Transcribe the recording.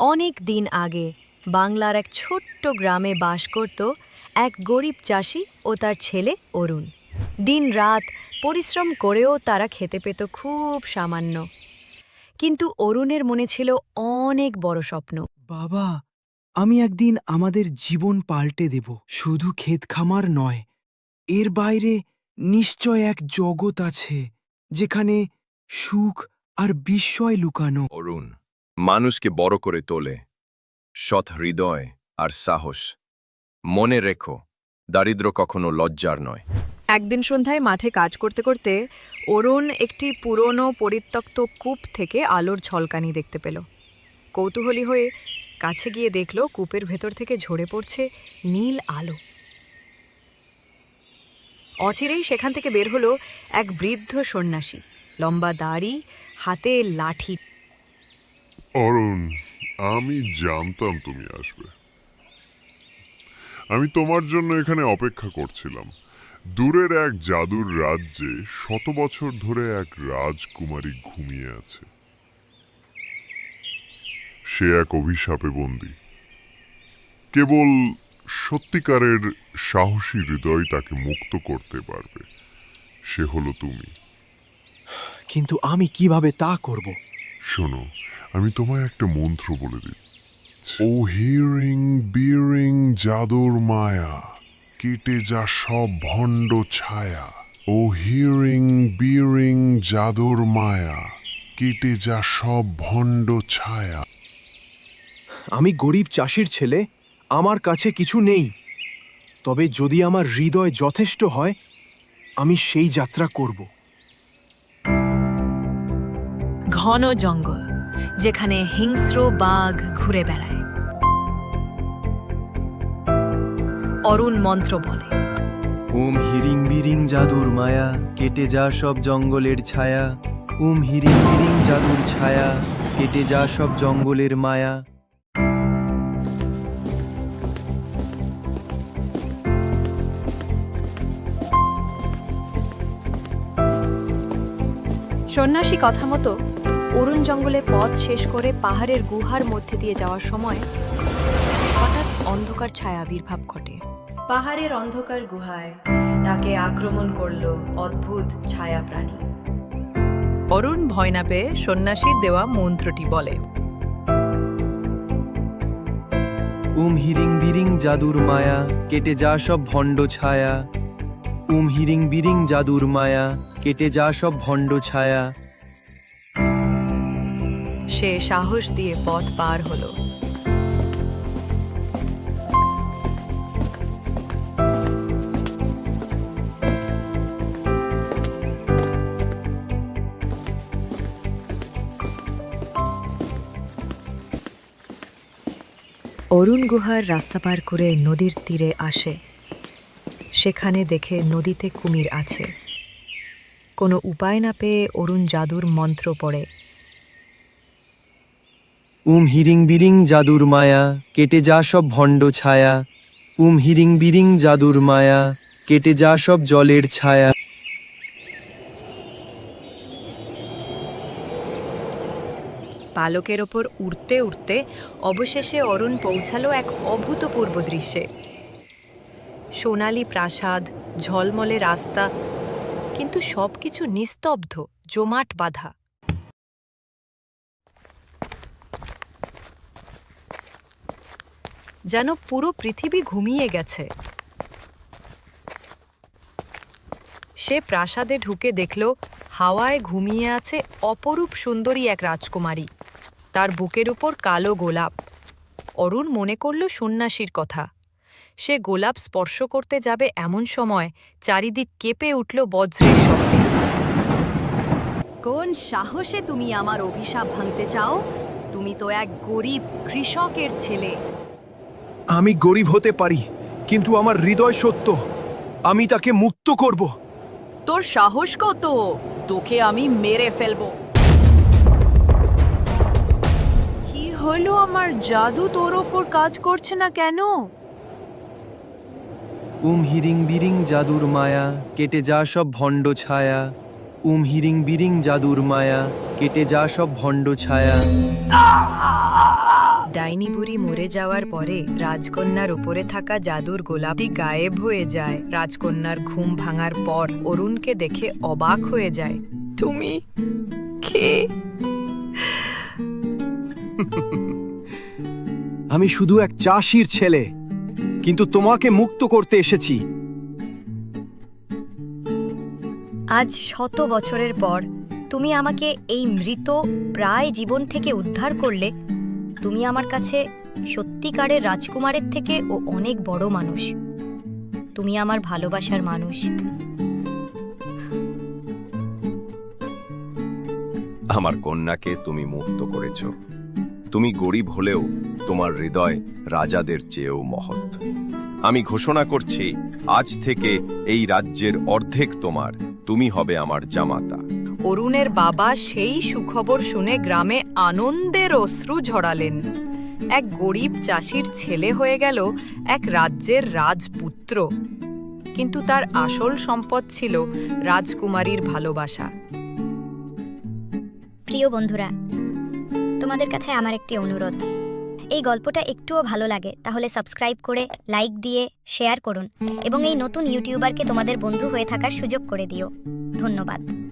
অনেক দিন আগে বাংলার এক ছোট্ট গ্রামে বাস করত এক গরিব চাষি ও তার ছেলে অরুণ। দিন রাত পরিশ্রম করেও তারা খেতে পেত খুব সামান্য। কিন্তু অরুণের মনে ছিল অনেক বড় স্বপ্ন। বাবা আমি একদিন আমাদের জীবন পাল্টে দেব। শুধু ক্ষেত খামার নয় এর বাইরে নিশ্চয় এক জগৎ আছে যেখানে সুখ আর বিস্ময় লুকানো। অরুণ মানুষকে বড় করে তোলে। সৎ হৃদয় আর সাহস। মনে রেখো, দারিদ্র কখনো লজ্জার নয়। একদিন সন্ধ্যায় মাঠে কাজ করতে করতে অরুণ একটি পুরনো পরিত্যক্ত কূপ থেকে আলোর ঝলকানি দেখতে পেল। কৌতূহলী হয়ে কাছে গিয়ে দেখল কূপের ভেতর থেকে ঝরে পড়ছে নীল আলো। অচিরেই সেখান থেকে বের হলো এক বৃদ্ধ সন্ন্যাসী। লম্বা দাড়ি, হাতে লাঠি অরুণ আমি জানতাম তুমি আসবে। আমি তোমার জন্য এখানে অপেক্ষা করছিলাম। দূরের এক জাদুর রাজ্যে শত বছর ধরে এক রাজকুমারী ঘুমিয়ে আছে। সে এক অভিশাপে বন্দী। কেবল সত্যিকারের সাহসী হৃদয় তাকে মুক্ত করতে পারবে। সে হলো তুমি। কিন্তু আমি কীভাবে তা করব? শোনো আমি তোমায় একটা মন্ত্র বলে দিই ও হিরিং বিরিং জাদুর মায়া কেটে যা সব ভণ্ড ছায়া। ও হিরিং বিরিং জাদুর মায়া কেটে যা সব ভণ্ড ছায়া। আমি গরিব চাষির ছেলে আমার কাছে কিছু নেই। তবে যদি আমার হৃদয় যথেষ্ট হয় আমি সেই যাত্রা করব। ঘন জঙ্গল। যেখানে হিংস্র বাঘ ঘুরে বেড়ায়। অরুণ মন্ত্র বলে উম হিরিং বিরিং জাদুর মায়া কেটে যা সব জঙ্গলের ছায়া। উম হিরিং বিরিং জাদুর ছায়া কেটে যা সব জঙ্গলের মায়া। সন্ন্যাসী কথা মতো অরুণ জঙ্গলে পথ শেষ করে পাহাড়ের গুহার মধ্যে দিয়ে যাওয়ার সময় হঠাৎ অন্ধকার ছায়া আবির্ভাব ঘটে। পাহাড়ের অন্ধকার গুহায় তাকে আক্রমণ করল অদ্ভুত ছায়া প্রাণী। অরুণ ভয় না পেয়ে সন্ন্যাসীর দেওয়া মন্ত্রটি বলে। উম হিরিং বিরিং জাদুর মায়া কেটে যা সব ভণ্ড ছায়া। উম হিরিং বিরিং জাদুর মায়া কেটে যা সব ভণ্ড ছায়া। সে সাহস দিয়ে পথ পার হলো। অরুণ গুহার রাস্তা পার করে নদীর তীরে আসে। সেখানে দেখে নদীতে কুমির আছে। কোনো উপায় না পেয়ে অরুণ জাদুর মন্ত্র পড়ে। উম হিরিং বিরিং জাদুর মায়া, কেটে যা সব ভণ্ড ছায়া। উম হিরিং বিরিং জাদুর মায়া, কেটে যা সব জলের ছায়া। পালকের ওপর উড়তে উড়তে অবশেষে অরুণ পৌঁছালো এক অভূতপূর্ব দৃশ্যে। সোনালি প্রাসাদ, ঝলমলে রাস্তা, কিন্তু সব কিছু নিস্তব্ধ, জমাট বাঁধা। যেন পুরো পৃথিবী ঘুমিয়ে গেছে। সে প্রাসাদে ঢুকে দেখল, হাওয়ায় ঘুমিয়ে আছে অপরূপ সুন্দরী এক রাজকুমারী। তার বুকের উপর কালো গোলাপ। অরুণ মনে করল সন্ন্যাসীর কথা। সে গোলাপ স্পর্শ করতে যাবে এমন সময় চারিদিক কেঁপে উঠল বজ্রের শব্দে। কোন সাহসে তুমি আমার অভিশাপ ভাঙতে চাও? তুমি তো এক গরিব কৃষকের ছেলে। আমি গরিব হতে পারি কিন্তু আমার হৃদয় সত্য। আমি তাকে মুক্ত করব। তোর সাহস কত? তোকে আমি মেরে ফেলব। কি হলো আমার জাদু তোর ওপর কাজ করছে না কেন? উম হিরিং বিরিং জাদুর মায়া কেটে যা সব ভণ্ড ছায়া। উম হিরিং বিরিং জাদুর মায়া কেটে যা সব ভণ্ড ছায়া। ডাইনি বুড়ি মরে যাওয়ার পরে রাজকন্যার উপরে থাকা জাদুর গোলাপটি গায়েব হয়ে যায়। রাজকন্যার ঘুম ভাঙার পর অরুণকে দেখে অবাক হয়ে যায়। তুমি কে? আমি শুধু এক চাষির ছেলে কিন্তু তোমাকে মুক্ত করতে এসেছি। আজ শত বছরের পর তুমি আমাকে এই মৃত প্রায় জীবন থেকে উদ্ধার করলে তুমি আমার কাছে সত্যিকারের রাজকুমারের থেকে ও অনেক বড় মানুষ। তুমি আমার ভালোবাসার মানুষ। আমার কন্যাকে তুমি মুক্ত করেছ। তুমি গরিব হলেও তোমার হৃদয় রাজাদের চেয়েও মহৎ। আমি ঘোষণা করছি, আজ থেকে এই রাজ্যের অর্ধেক তোমার, তুমি হবে আমার জামাতা। অরুণের বাবা সেই সুখবর শুনে গ্রামে আনন্দের অশ্রু ঝরালেন। এক গরিব চাষির ছেলে হয়ে গেল এক রাজ্যের রাজপুত্র। কিন্তু তার আসল সম্পদ ছিল রাজকুমারীর ভালোবাসা। প্রিয় বন্ধুরা, তোমাদের কাছে আমার একটি অনুরোধ। এই গল্পটা একটুও ভালো লাগে, তাহলে সাবস্ক্রাইব করে, লাইক দিয়ে, শেয়ার করুন এবং এই নতুন ইউটিউবারকে তোমাদের বন্ধু হয়ে থাকার সুযোগ করে দিও। ধন্যবাদ।